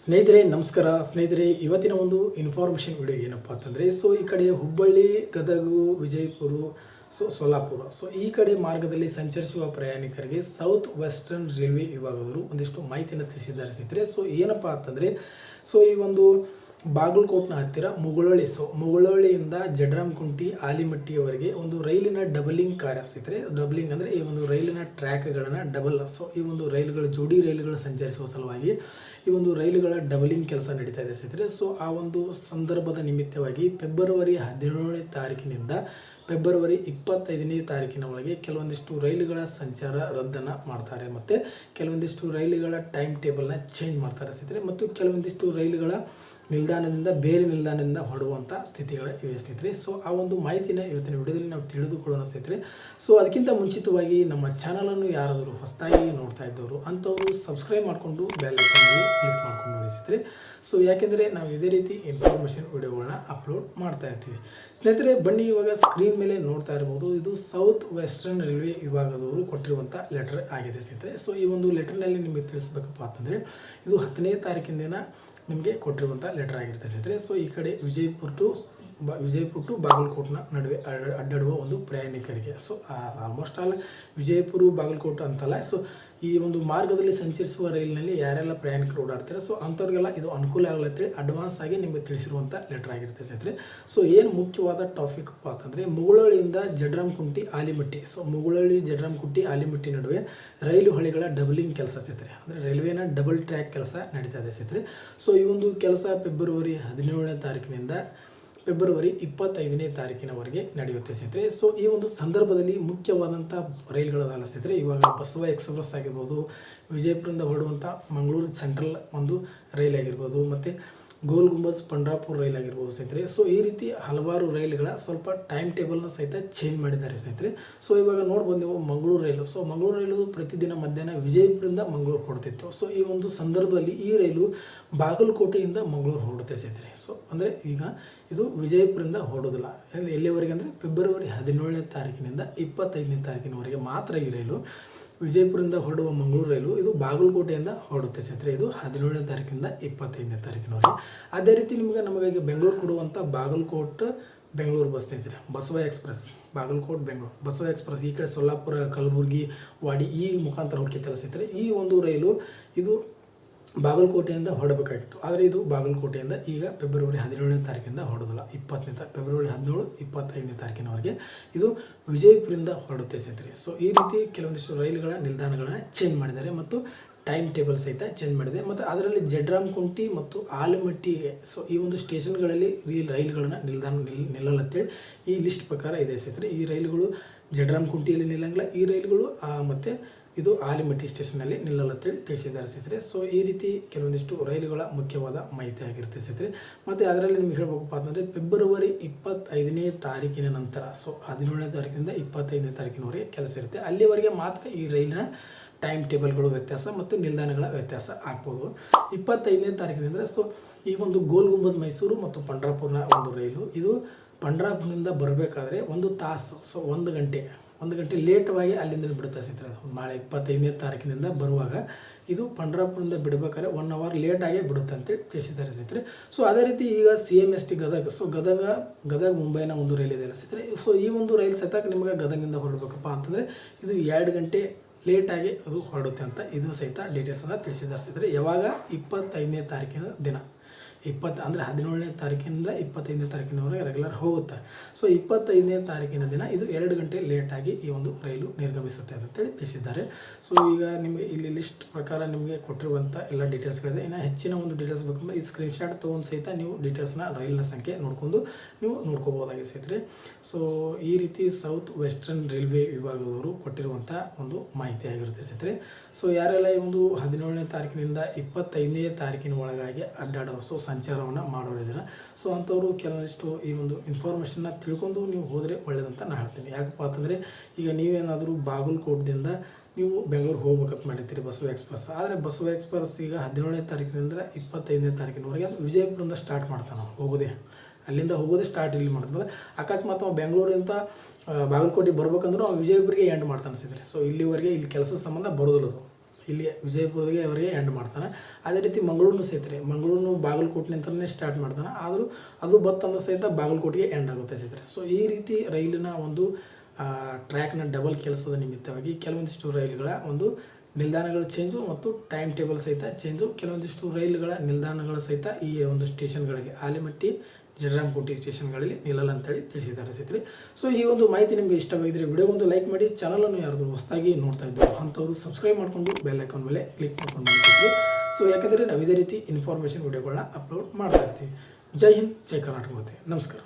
ಸ್ನೇಹಿತರೆ, ನಮಸ್ಕಾರ. ಸ್ನೇಹಿತರೆ, ಇವತ್ತಿನ ಒಂದು ಇನ್ಫಾರ್ಮೇಷನ್ ವಿಡಿಯೋ ಏನಪ್ಪ ಅಂತಂದರೆ ಸೊ ಈ ಕಡೆ ಹುಬ್ಬಳ್ಳಿ, ಗದಗು, ವಿಜಯಪುರ ಸೊ ಸೋಲಾಪುರ ಸೊ ಈ ಕಡೆ ಮಾರ್ಗದಲ್ಲಿ ಸಂಚರಿಸುವ ಪ್ರಯಾಣಿಕರಿಗೆ ಸೌತ್ ವೆಸ್ಟರ್ನ್ ರೈಲ್ವೆ ವಿಭಾಗದವರು ಒಂದಿಷ್ಟು ಮಾಹಿತಿಯನ್ನು ತಿಳಿಸಿದ್ದಾರೆ ಸ್ನೇಹಿತರೆ. ಸೊ ಏನಪ್ಪ ಅಂತಂದರೆ ಸೊ ಈ ಒಂದು ಬಾಗಲಕೋಟ್ನ ಹತ್ತಿರ ಮುಗುಳೊಳ್ಳಿ ಸೊ, ಮುಗುಳೊಳ್ಳಿಯಿಂದ ಜಡ್ರಾಮ್ಕುಂಟಿ ಆಲಿಮಟ್ಟಿಯವರೆಗೆ ಒಂದು ರೈಲಿನ ಡಬಲಿಂಗ್ ಕಾರ್ಯ ಸ್ನೇಹಿತರೆ ಡಬಲಿಂಗ್ ಅಂದರೆ ಈ ಒಂದು ರೈಲಿನ ಟ್ರ್ಯಾಕ್ಗಳನ್ನು ಡಬಲ್, ಸೊ, ಈ ಒಂದು ರೈಲುಗಳ ಜೋಡಿ ರೈಲುಗಳು ಸಂಚರಿಸುವ ಸಲುವಾಗಿ ಈ ಒಂದು ರೈಲುಗಳ ಡಬಲಿಂಗ್ ಕೆಲಸ ನಡೀತಾ ಇದೆ ಸ್ನೇಹಿತರೆ ಸೊ, ಆ ಒಂದು ಸಂದರ್ಭದ ನಿಮಿತ್ತವಾಗಿ ಫೆಬ್ರವರಿ ಹದಿನೇಳನೇ ತಾರೀಕಿನಿಂದ ಫೆಬ್ರವರಿ ಇಪ್ಪತ್ತೈದನೇ ತಾರೀಕಿನ ಒಳಗೆ ಕೆಲವೊಂದಿಷ್ಟು ರೈಲುಗಳ ಸಂಚಾರ ರದ್ದನ್ನು ಮಾಡ್ತಾರೆ ಮತ್ತು ಕೆಲವೊಂದಿಷ್ಟು ರೈಲುಗಳ ಟೈಮ್ ಟೇಬಲ್ನ ಚೇಂಜ್ ಮಾಡ್ತಾರೆ ಸ್ನೇಹಿತರೆ ಮತ್ತು ಕೆಲವೊಂದಿಷ್ಟು ರೈಲುಗಳ ನಿಲ್ದಾಣದಿಂದ ಬೇರೆ ನಿಲ್ದಾಣದಿಂದ ಹೊರಡುವಂಥ ಸ್ಥಿತಿಗಳ ಇವೆ ಸ್ನೇಹಿತರೆ ಸೊ ಆ ಒಂದು ಮಾಹಿತಿನ ಇವತ್ತಿನ ವಿಡಿಯೋದಲ್ಲಿ ನಾವು ತಿಳಿದುಕೊಳ್ಳೋಣ ಸ್ನೇಹಿತರೆ ಸೊ ಅದಕ್ಕಿಂತ ಮುಂಚಿತವಾಗಿ ನಮ್ಮ ಚಾನಲನ್ನು ಯಾರಾದರೂ ಹೊಸದಾಗಿ ನೋಡ್ತಾ ಇದ್ದವರು, ಅಂಥವರು ಸಬ್ಸ್ಕ್ರೈಬ್ ಮಾಡಿಕೊಂಡು ಬೆಲ್ ಕ್ಲಿಕ್ ಮಾಡ್ಕೊಂಡು ನೋಡಿ ಸ್ನೇಹಿತರೆ ಸೊ ಯಾಕೆಂದರೆ ನಾವು ಇದೇ ರೀತಿ ಇನ್ಫಾರ್ಮೇಷನ್ ವಿಡಿಯೋಗಳನ್ನ ಅಪ್ಲೋಡ್ ಮಾಡ್ತಾ ಇರ್ತೀವಿ. ಸ್ನೇಹಿತರೆ, ಬನ್ನಿ ಇವಾಗ ಸ್ಕ್ರೀನ್ ಮೇಲೆ ನೋಡ್ತಾ ಇರ್ಬೋದು. ಇದು ಸೌತ್ ವೆಸ್ಟರ್ನ್ ರೈಲ್ವೆ ವಿಭಾಗದವರು ಕೊಟ್ಟಿರುವಂಥ ಲೆಟರ್ ಆಗಿದೆ ಸ್ನೇಹಿತರೆ. ಸೊ ಈ ಒಂದು ಲೆಟರ್ನಲ್ಲಿ ನಿಮಗೆ ತಿಳಿಸ್ಬೇಕಪ್ಪ ಅಂತಂದರೆ, ಇದು ಹತ್ತನೇ ತಾರೀಕಿನ ದಿನ ನಿಮಗೆ ಕೊಟ್ಟಿರುವಂಥ ಲೆಟರ್ ಆಗಿರುತ್ತೆ ಸ್ನೇಹಿತರೆ. ಸೊ ಈ ಕಡೆ ವಿಜಯಪುರ ಟು ಬ ವಿಜಯಪುರ ಟು ಬಾಗಲಕೋಟೆನ ನಡುವೆ ಅಡ್ಡ- ಅಡ್ಡಾಡುವ ಒಂದು ಪ್ರಯಾಣಿಕರಿಗೆ. So almost all Vijayapura Bagalkot ಅಂತಲ್ಲ ಸೊ ಈ ಒಂದು ಮಾರ್ಗದಲ್ಲಿ ಸಂಚರಿಸುವ ರೈಲಿನಲ್ಲಿ ಯಾರೆಲ್ಲ ಪ್ರಯಾಣಿಕರು ಓಡಾಡ್ತಾರೆ ಸೊ ಅಂಥವ್ರಿಗೆಲ್ಲ ಇದು ಅನುಕೂಲ ಆಗಲ್ಲ ಅಂತೇಳಿ ಅಡ್ವಾನ್ಸ್ ಆಗಿ ನಿಮಗೆ ತಿಳಿಸಿರುವಂಥ ಲೆಟರ್ ಆಗಿರುತ್ತೆ ಸ್ನೇಹಿತರೆ. ಸೊ ಏನು ಮುಖ್ಯವಾದ ಟಾಪಿಕ್ ಅಂತಂದರೆ ಮುಗುಳಳ್ಳಿಯಿಂದ ಜಡ್ರಾಮ್ಕುಂಟಿ, ಆಲಿಮಟ್ಟಿ. ಸೊ ಮುಗುಳಳ್ಳಿ ಜಡ್ರಾಮ್ಕುಂಟಿ, ಆಲಿಮಟ್ಟಿ ನಡುವೆ ರೈಲು ಹಳಿಗಳ ಡಬಲಿಂಗ್ ಕೆಲಸ ಸ್ನೇಹಿತರೆ. ಅಂದರೆ ರೈಲ್ವೆನ ಡಬಲ್ ಟ್ರ್ಯಾಕ್ ಕೆಲಸ ನಡೀತಾ ಇದೆ ಸ್ನೇಹಿತರೆ. ಸೊ ಈ ಒಂದು ಕೆಲಸ ಫೆಬ್ರವರಿ ಹದಿನೇಳನೇ ತಾರೀಕಿನಿಂದ ಫೆಬ್ರವರಿ ಇಪ್ಪತ್ತೈದನೇ ತಾರೀಕಿನವರೆಗೆ ನಡೆಯುತ್ತೆ ಸ್ನೇಹಿತರೆ. ಸೊ ಈ ಒಂದು ಸಂದರ್ಭದಲ್ಲಿ ಮುಖ್ಯವಾದಂಥ ರೈಲುಗಳದಲ್ಲ ಸ್ನೇಹಿತರೆ. ಇವಾಗ ಬಸವ ಎಕ್ಸ್ಪ್ರೆಸ್ ಆಗಿರ್ಬೋದು, ವಿಜಯಪುರದಿಂದ ಹೊರಡುವಂಥ ಮಂಗಳೂರು ಸೆಂಟ್ರಲ್ ಒಂದು ರೈಲ್ ಆಗಿರ್ಬೋದು, ಮತ್ತು ಗೋಲ್ ಗುಂಬಜ್ ಪಂಡ್ರಾಪುರ್ ರೈಲ್ ಆಗಿರ್ಬೋದು ಸ್ನೇಹಿತರೆ ಸೊ ಈ ರೀತಿ ಹಲವಾರು ರೈಲುಗಳ ಸ್ವಲ್ಪ ಟೈಮ್ ಟೇಬಲ್ನ ಸಹಿತ ಚೇಂಜ್ ಮಾಡಿದ್ದಾರೆ ಸ್ನೇಹಿತರೆ ಸೊ ಇವಾಗ ನೋಡ್ಬೋದು ನೀವು Mangaluru rail. So Mangaluru rail ಪ್ರತಿದಿನ ಮಧ್ಯಾಹ್ನ ವಿಜಯಪುರದಿಂದ ಮಂಗಳೂರು ಹೊರಡ್ತಿತ್ತು. ಸೊ ಈ ಒಂದು ಸಂದರ್ಭದಲ್ಲಿ ಈ ರೈಲು ಬಾಗಲಕೋಟೆಯಿಂದ ಮಂಗಳೂರು ಹೊರಡುತ್ತೆ ಸ್ನೇಹಿತರೆ ಸೊ ಅಂದರೆ ಈಗ ಇದು ವಿಜಯಪುರದಿಂದ ಹೊರಡೋದಿಲ್ಲ. ಎಲ್ಲಿವರೆಗೆ ಅಂದರೆ ಫೆಬ್ರವರಿ ಹದಿನೇಳನೇ ತಾರೀಕಿನಿಂದ ಇಪ್ಪತ್ತೈದನೇ ತಾರೀಕಿನವರೆಗೆ ಮಾತ್ರ ಈ ರೈಲು ವಿಜಯಪುರದಿಂದ ಹೊರಡುವ ಮಂಗಳೂರು ರೈಲು ಇದು ಬಾಗಲಕೋಟೆಯಿಂದ ಹೊರಡುತ್ತೆ ಸ್ನೇಹಿತರೆ. ಇದು ಹದಿನೇಳನೇ ತಾರೀಕಿಂದ ಇಪ್ಪತ್ತೈದನೇ ತಾರೀಕಿನವರೆಗೆ ಅದೇ ರೀತಿ ನಿಮಗೆ ನಮಗೆ ಈಗ ಬೆಂಗಳೂರು ಕೊಡುವಂಥ ಬಾಗಲಕೋಟೆ, ಬೆಂಗಳೂರು ಬಸ್ ಸ್ನೇಹಿತರೆ. ಬಸವ ಎಕ್ಸ್ಪ್ರೆಸ್, ಬಾಗಲಕೋಟೆ, ಬೆಂಗಳೂರು. ಬಸವ ಎಕ್ಸ್ಪ್ರೆಸ್ ಈ ಕಡೆ ಸೊಲ್ಲಾಪುರ, ಕಲಬುರಗಿ, ವಾಡಿ ಈ ಮುಖಾಂತರ ಹೋಗ್ತಿತ್ತಲ್ಲ ಸ್ನೇಹಿತರೆ. ಈ ಒಂದು ರೈಲು ಇದು ಬಾಗಲಕೋಟೆಯಿಂದ ಹೊರಡಬೇಕಾಗಿತ್ತು. ಆದರೆ ಇದು ಬಾಗಲಕೋಟೆಯಿಂದ ಈಗ ಫೆಬ್ರವರಿ ಹದಿನೇಳನೇ ತಾರೀಕಿಂದ ಹೊರಡೋದಿಲ್ಲ. ಇಪ್ಪತ್ತನೇ ತಾ, ಫೆಬ್ರವರಿ ಹದಿನೇಳು, ಇಪ್ಪತ್ತೈದನೇ ತಾರೀಕಿನವರೆಗೆ ಇದು ವಿಜಯಪುರದಿಂದ ಹೊರಡುತ್ತೆ ಸ್ನೇಹಿತರೆ. ಸೊ ಈ ರೀತಿ ಕೆಲವೊಂದಿಷ್ಟು ರೈಲುಗಳ ನಿಲ್ದಾಣಗಳನ್ನ ಚೇಂಜ್ ಮಾಡಿದ್ದಾರೆ ಮತ್ತು ಟೈಮ್ ಟೇಬಲ್ ಸಹಿತ ಚೇಂಜ್ ಮಾಡಿದೆ. ಮತ್ತು ಅದರಲ್ಲಿ ಜಡ್ರಾಮ್ ಕುಂಟಿ ಮತ್ತು ಆಲಮಟ್ಟಿ ಸೊ ಈ ಒಂದು ಸ್ಟೇಷನ್ಗಳಲ್ಲಿ ಈ ರೈಲುಗಳನ್ನ ನಿಲ್ದಾಣ ನಿಲ್ ನಿಲ್ಲಲ್ಲಂತೇಳಿ ಈ ಲಿಸ್ಟ್ ಪ್ರಕಾರ ಇದೆ ಸ್ನೇಹಿತರೆ. ಈ ರೈಲುಗಳು ಜಡ್ರಾಮ್ಕುಂಟಿಯಲ್ಲಿ ನಿಲ್ಲಂಗಿಲ್ಲ. ಈ ರೈಲುಗಳು ಮತ್ತು ಇದು ಆಲಿಮಟ್ಟಿ ಸ್ಟೇಷನಲ್ಲಿ ನಿಲ್ಲಲ್ಲಂತೇಳಿ ತಿಳಿಸಿದ್ದಾರೆ ಸ್ನೇಹಿತರೆ. ಸೊ ಈ ರೀತಿ ಕೆಲವೊಂದಿಷ್ಟು ರೈಲುಗಳ ಮುಖ್ಯವಾದ ಮಾಹಿತಿ ಆಗಿರುತ್ತೆ ಸ್ನೇಹಿತರೆ. ಮತ್ತು ಅದರಲ್ಲಿ ನಿಮ್ಗೆ ಹೇಳ್ಬೇಕಪ್ಪ ಅಂತಂದರೆ ಫೆಬ್ರವರಿ ಇಪ್ಪತ್ತೈದನೇ ತಾರೀಕಿನ ನಂತರ ಸೊ ಹದಿನೇಳನೇ ತಾರೀಕಿನಿಂದ ಇಪ್ಪತ್ತೈದನೇ ತಾರೀಕಿನವರೆಗೆ ಕೆಲಸ ಇರುತ್ತೆ. ಅಲ್ಲಿವರೆಗೆ ಮಾತ್ರ ಈ ರೈಲಿನ ಟೈಮ್ ಟೇಬಲ್ಗಳು ವ್ಯತ್ಯಾಸ ಮತ್ತು ನಿಲ್ದಾಣಗಳ ವ್ಯತ್ಯಾಸ ಆಗ್ಬೋದು. ಇಪ್ಪತ್ತೈದನೇ ತಾರೀಕಿನಿಂದ ಸೊ ಈ ಒಂದು ಗೋಲ್ ಗುಂಬಜ್ ಮೈಸೂರು ಮತ್ತು ಪಂಡ್ರಾಪುರ್ನ ಒಂದು ರೈಲು. ಇದು ಪಂಡ್ರಾಪುರದಿಂದ ಬರಬೇಕಾದ್ರೆ ಒಂದು ತಾಸು ಸೊ ಒಂದು ಗಂಟೆ ಒಂದು ಗಂಟೆ ಲೇಟಾಗಿ ಅಲ್ಲಿಂದ ಬಿಡುತ್ತೆ ಸ್ನೇಹಿತರೆ ನಾಳೆ ಇಪ್ಪತ್ತೈದನೇ ತಾರೀಕಿನಿಂದ ಬರುವಾಗ ಇದು ಪಂಡ್ರಾಪುರದಿಂದ ಬಿಡಬೇಕಾದ್ರೆ ಒನ್ ಅವರ್ ಲೇಟಾಗೆ ಬಿಡುತ್ತೆ ಅಂತೇಳಿ ತಿಳಿಸಿದ್ದಾರೆ ಸ್ನೇಹಿತರೆ ಸೊ ಅದೇ ರೀತಿ ಈಗ C M S T Gadag so Gadag Gadag ಮುಂಬೈನ ಒಂದು ರೈಲ್ ಇದೆ ಸ್ನೇಹಿತರೆ ಸೊ ಈ ಒಂದು ರೈಲ್ ಸತಕ್ ನಿಮಗೆ ಗದಗಿನಿಂದ ಹೊರಡಬೇಕಪ್ಪ ಅಂತಂದರೆ ಇದು ಎರಡು ಗಂಟೆ ಲೇಟಾಗಿ ಅದು ಹೊರಡುತ್ತೆ ಅಂತ ಇದು ಸಹಿತ ಡೀಟೇಲ್ಸನ್ನು ತಿಳಿಸಿದ್ದಾರೆ ಸ್ನೇಹಿತರೆ ಯಾವಾಗ? ಇಪ್ಪತ್ತೈದನೇ ತಾರೀಕಿನ ದಿನ. ಇಪ್ಪತ್ತು ಅಂದರೆ ಹದಿನೇಳನೇ ತಾರೀಕಿನಿಂದ ಇಪ್ಪತ್ತೈದನೇ ತಾರೀಕಿನವರೆಗೆ ರೆಗ್ಯುಲರ್ ಹೋಗುತ್ತೆ. ಸೊ ಇಪ್ಪತ್ತೈದನೇ ತಾರೀಕಿನ ದಿನ ಇದು ಎರಡು ಗಂಟೆ ಲೇಟಾಗಿ ಈ ಒಂದು ರೈಲು ನಿರ್ಗಮಿಸುತ್ತೆ ಅಂತೇಳಿ ತಿಳಿಸಿದ್ದಾರೆ. ಸೊ ಈಗ ನಿಮಗೆ ಇಲ್ಲಿ ಲಿಸ್ಟ್ ಪ್ರಕಾರ ನಿಮಗೆ ಕೊಟ್ಟಿರುವಂಥ ಎಲ್ಲ ಡೀಟೇಲ್ಸ್ಗಳಿದೆ ಇನ್ನು ಹೆಚ್ಚಿನ ಒಂದು ಡೀಟೇಲ್ಸ್ ಬೇಕಂದ್ರೆ ಈ ಸ್ಕ್ರೀನ್ಶಾಟ್ ತೊಗೊಂಡು ಸಹಿತ ನೀವು ಡೀಟೇಲ್ಸ್ನ ರೈಲಿನ ಸಂಖ್ಯೆ ನೋಡ್ಕೊಂಡು ನೀವು ನೋಡ್ಕೋಬೋದಾಗಿ ಸ್ನೇಹಿತರೆ. ಸೊ ಈ ರೀತಿ ಸೌತ್ ವೆಸ್ಟರ್ನ್ ರೈಲ್ವೆ ವಿಭಾಗದವರು ಕೊಟ್ಟಿರುವಂಥ ಒಂದು ಮಾಹಿತಿ ಆಗಿರುತ್ತೆ ಸ್ನೇಹಿತರೆ. ಸೊ ಯಾರೆಲ್ಲ ಈ ಒಂದು ಹದಿನೇಳನೇ ತಾರೀಕಿನಿಂದ ಇಪ್ಪತ್ತೈದನೇ ತಾರೀಕಿನ ಒಳಗಾಗಿ ಅಡ್ಡಾಡೋ ಸೊ ಸಂಚಾರವನ್ನು ಮಾಡೋರಿದ್ದೀರ ಸೊ ಅಂಥವರು ಕೆಲವೊಂದಿಷ್ಟು ಈ ಒಂದು ಇನ್ಫಾರ್ಮೇಷನ್ನ ತಿಳ್ಕೊಂಡು ನೀವು ಹೋದರೆ ಒಳ್ಳೇದಂತ ನಾನು ಹೇಳ್ತೀನಿ. ಯಾಕಪ್ಪ ಅಂತಂದರೆ, ಈಗ ನೀವೇನಾದರೂ ಬಾಗಲಕೋಟದಿಂದ ನೀವು ಬೆಂಗಳೂರು ಹೋಗ್ಬೇಕಂತ ಮಾಡಿರ್ತೀರಿ ಬಸವ ಎಕ್ಸ್ಪ್ರೆಸ್. ಆದರೆ ಬಸವ ಎಕ್ಸ್ಪ್ರೆಸ್ ಈಗ ಹದಿನೇಳನೇ ತಾರೀಕಿನಿಂದ ಇಪ್ಪತ್ತೈದನೇ ತಾರೀಕಿನವರೆಗೆ ವಿಜಯಪುರದಿಂದ ಸ್ಟಾರ್ಟ್ ಮಾಡ್ತಾನೆ ಹೋಗೋದೇ. ಅಲ್ಲಿಂದ ಹೋಗೋದೇ ಸ್ಟಾರ್ಟ್ ಇಲ್ಲಿ ಮಾಡ್ತಾನೆ. ಅಕಸ್ಮಾತ್ ಅವ್ನು ಬೆಂಗಳೂರಿಂದ ಬಾಗಲಕೋಟೆಗೆ ಬಾಗಲಕೋಟೆ ಬರ್ಬೇಕಂದ್ರೂ ಅವ್ನು ವಿಜಯಪುರಿಗೆ ಎಂಡ್ ಮಾಡ್ತಾನೆ ಅನಿಸಿದ್ರೆ ಸೊ ಇಲ್ಲಿವರೆಗೆ ಇಲ್ಲಿ ಕೆಲಸದ ಸಂಬಂಧ ಬರೋದಿಲ್ಲ ಇಲ್ಲಿ ವಿಜಯಪುರದಾಗೆ ಅವರಿಗೆ ಎಂಡ್ ಮಾಡ್ತಾನೆ. ಅದೇ ರೀತಿ ಮಂಗಳೂರು ಸಹಿತ ರೀ ಮಂಗಳೂರು ಬಾಗಲಕೋಟೆನಿಂದನೇ ಸ್ಟಾರ್ಟ್ ಮಾಡ್ತಾನೆ. ಆದರೂ ಅದು ಬತ್ತಂದ್ರೆ ಸಹಿತ ಬಾಗಲಕೋಟೆಗೆ ಎಂಡ್ ಆಗುತ್ತೆ ಸ್ನೇಹಿತರೆ ಸೊ ಈ ರೀತಿ ರೈಲಿನ ಒಂದು ಟ್ರ್ಯಾಕ್ನ ಡಬಲ್ ಕೆಲಸದ ನಿಮಿತ್ತವಾಗಿ ಕೆಲವೊಂದಿಷ್ಟು ರೈಲುಗಳ ಒಂದು ನಿಲ್ದಾಣಗಳು ಚೇಂಜು ಮತ್ತು ಟೈಮ್ ಟೇಬಲ್ ಸಹಿತ ಚೇಂಜು ಕೆಲವೊಂದಿಷ್ಟು ರೈಲುಗಳ ನಿಲ್ದಾಣಗಳ ಸಹಿತ ಈ ಒಂದು ಸ್ಟೇಷನ್ಗಳಿಗೆ ಆಲಿಮಟ್ಟಿ ಜಡರಾಮಕೋಟೆ ಸ್ಟೇಷನ್ಗಳಲ್ಲಿ ನಿಲ್ಲಲ್ಲ ಅಂತೇಳಿ ತಿಳಿಸಿದ್ದಾರೆ ಸ್ನೇಹಿತರೆ. ಸೊ ಈ ಒಂದು ಮಾಹಿತಿ ನಿಮಗೆ ಇಷ್ಟವಾಗಿದ್ದರೆ ವಿಡಿಯೋ ಒಂದು ಲೈಕ್ ಮಾಡಿ ಚಾನಲನ್ನು ಯಾರಾದರೂ ಹೊಸದಾಗಿ ನೋಡ್ತಾ ಇದ್ದರು ಅಂಥವ್ರು ಸಬ್ಸ್ಕ್ರೈಬ್ ಮಾಡಿಕೊಂಡು ಬೆಲ್ ಐಕಾನ್ ಮೇಲೆ ಕ್ಲಿಕ್ ಮಾಡ್ಕೊಂಡು ಮಾಡ್ತಿದ್ವಿ ಸೊ ಯಾಕಂದರೆ ನಾವು ಇದೇ ರೀತಿ ಇನ್ಫಾರ್ಮೇಷನ್ ವಿಡಿಯೋಗಳನ್ನ ಅಪ್ಲೋಡ್ ಮಾಡ್ತಾ ಇರ್ತೀವಿ. ಜೈ ಹಿಂದ್, ಜೈ ಕರ್ನಾಟಕ ಮತ್ತೆ ನಮಸ್ಕಾರ.